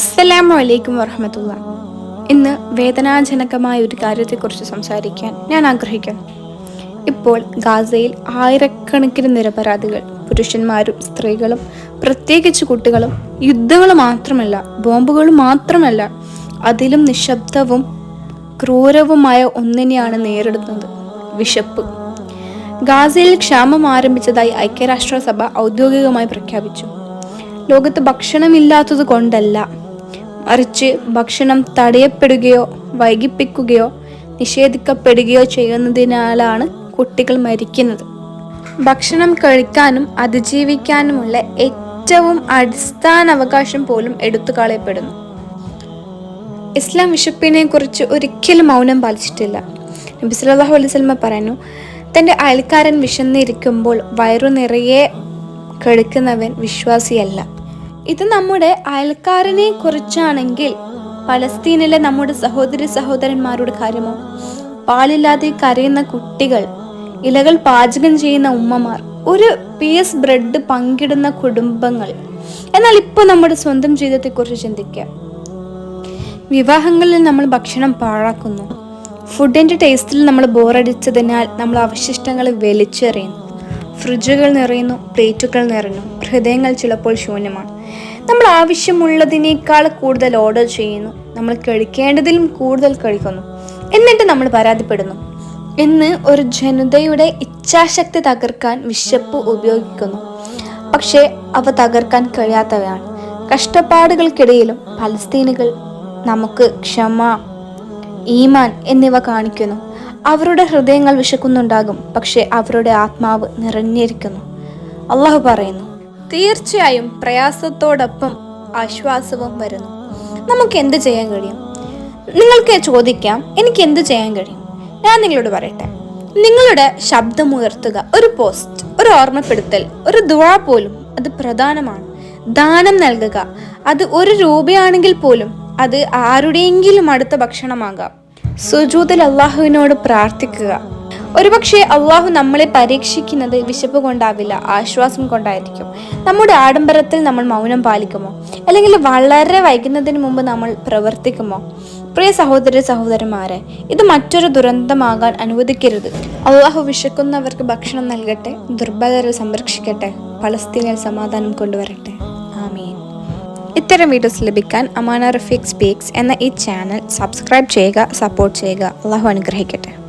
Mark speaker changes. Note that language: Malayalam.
Speaker 1: അസ്സലാമു അലൈക്കും വറഹമത്തുള്ള ഇന്ന് വേദനാജനകമായ ഒരു കാര്യത്തെക്കുറിച്ച് സംസാരിക്കാൻ ഞാൻ ആഗ്രഹിക്കുന്നു ഇപ്പോൾ ഗാസയിൽ ആയിരക്കണക്കിന് നിരപരാധികൾ പുരുഷന്മാരും സ്ത്രീകളും പ്രത്യേകിച്ച് കുട്ടികളും യുദ്ധങ്ങൾ മാത്രമല്ല ബോംബുകൾ മാത്രമല്ല അതിലും നിശബ്ദവും ക്രൂരവുമായ ഒന്നിനെയാണ് നേരിടുന്നത് വിശപ്പ് ഗാസയിൽ ക്ഷാമം ആരംഭിച്ചതായി ഐക്യരാഷ്ട്രസഭ ഔദ്യോഗികമായി പ്രഖ്യാപിച്ചു ലോകത്ത് ഭക്ഷണമില്ലാത്തത് കൊണ്ടല്ല മറിച്ച് ഭക്ഷണം തടയപ്പെടുകയോ വൈകിപ്പിക്കുകയോ നിഷേധിക്കപ്പെടുകയോ ചെയ്യുന്നതിനാലാണ് കുട്ടികൾ മരിക്കുന്നത് ഭക്ഷണം കഴിക്കാനും അതിജീവിക്കാനുമുള്ള ഏറ്റവും അടിസ്ഥാന അവകാശം പോലും എടുത്തു കളയപ്പെടുന്നു ഇസ്ലാം വിശപ്പിനെ കുറിച്ച് ഒരിക്കലും മൗനം പാലിച്ചിട്ടില്ല നബി സല്ലാഹു അലൈവല്മ പറഞ്ഞു തൻ്റെ അയൽക്കാരൻ വിശന്നിരിക്കുമ്പോൾ വയറു നിറയെ കഴിക്കുന്നവൻ വിശ്വാസിയല്ല ഇത് നമ്മുടെ അയൽക്കാരനെ കുറിച്ചാണെങ്കിൽ പലസ്തീനിലെ നമ്മുടെ സഹോദരി സഹോദരന്മാരുടെ കാര്യമോ പാലില്ലാതെ കരയുന്ന കുട്ടികൾ ഇലകൾ പാചകം ചെയ്യുന്ന ഉമ്മമാർ ഒരു പി എസ് ബ്രെഡ് പങ്കിടുന്ന കുടുംബങ്ങൾ എന്നാൽ ഇപ്പോൾ നമ്മുടെ സ്വന്തം ജീവിതത്തെക്കുറിച്ച് ചിന്തിക്കുക വിവാഹങ്ങളിൽ നമ്മൾ ഭക്ഷണം പാഴാക്കുന്നു ഫുഡിൻ്റെ ടേസ്റ്റിൽ നമ്മൾ ബോറടിച്ചതിനാൽ നമ്മൾ അവശിഷ്ടങ്ങൾ വലിച്ചെറിയുന്നു ഫ്രിഡ്ജുകൾ നിറയുന്നു പ്ലേറ്റുകൾ നിറയുന്നു ഹൃദയങ്ങൾ ചിലപ്പോൾ ശൂന്യമാണ് നമ്മൾ ആവശ്യമുള്ളതിനേക്കാൾ കൂടുതൽ ഓർഡർ ചെയ്യുന്നു നമ്മൾ കഴിക്കേണ്ടതിലും കൂടുതൽ കഴിക്കുന്നു എന്നിട്ട് നമ്മൾ പരാതിപ്പെടുന്നു ഇന്ന് ഒരു ജനതയുടെ ഇച്ഛാശക്തി തകർക്കാൻ വിശപ്പ് ഉപയോഗിക്കുന്നു പക്ഷേ അവ തകർക്കാൻ കഴിയാത്തവയാണ് കഷ്ടപ്പാടുകൾക്കിടയിലും പലസ്തീനുകൾ നമുക്ക് ക്ഷമ ഈമാൻ എന്നിവ കാണിക്കുന്നു അവരുടെ ഹൃദയങ്ങൾ വിശക്കുന്നുണ്ടാകും പക്ഷേ അവരുടെ ആത്മാവ് നിറഞ്ഞിരിക്കുന്നു അള്ളാഹു പറയുന്നു തീർച്ചയായും പ്രയാസത്തോടൊപ്പം ആശ്വാസവും വരുന്നു നമുക്ക് എന്ത് ചെയ്യാൻ കഴിയും നിങ്ങൾക്ക് ചോദിക്കാം എനിക്ക് എന്ത് ചെയ്യാൻ കഴിയും ഞാൻ നിങ്ങളോട് പറയട്ടെ നിങ്ങളുടെ ശബ്ദമുയർത്തുക ഒരു പോസ്റ്റ് ഒരു ഓർമ്മപ്പെടുത്തൽ ഒരു ദുവാ പോലും അത് പ്രധാനമാണ് ദാനം നൽകുക അത് ഒരു രൂപയാണെങ്കിൽ പോലും അത് ആരുടെയെങ്കിലും അടുത്ത ഭക്ഷണമാകാം സുജൂതൽ അള്ളാഹുവിനോട് പ്രാർത്ഥിക്കുക ഒരുപക്ഷെ അള്ളാഹു നമ്മളെ പരീക്ഷിക്കുന്നത് വിശപ്പ് കൊണ്ടാവില്ല ആശ്വാസം കൊണ്ടായിരിക്കും നമ്മുടെ ആഡംബരത്തിൽ നമ്മൾ മൗനം പാലിക്കുമോ അല്ലെങ്കിൽ വളരെ വൈകുന്നതിന് മുമ്പ് നമ്മൾ പ്രവർത്തിക്കുമോ പ്രിയ സഹോദര സഹോദരന്മാരെ ഇത് മറ്റൊരു ദുരന്തമാകാൻ അനുവദിക്കരുത് അള്ളാഹു വിശക്കുന്നവർക്ക് ഭക്ഷണം നൽകട്ടെ ദുർബലരെ സംരക്ഷിക്കട്ടെ പലസ്തീനിൽ സമാധാനം കൊണ്ടുവരട്ടെ ആമീൻ ഇത്തരം വീഡിയോസ് ലഭിക്കാൻ അമാന റഫീഖ് സ്പീക്സ് എന്ന ഈ ചാനൽ സബ്സ്ക്രൈബ് ചെയ്യുക സപ്പോർട്ട് ചെയ്യുക അള്ളാഹു അനുഗ്രഹിക്കട്ടെ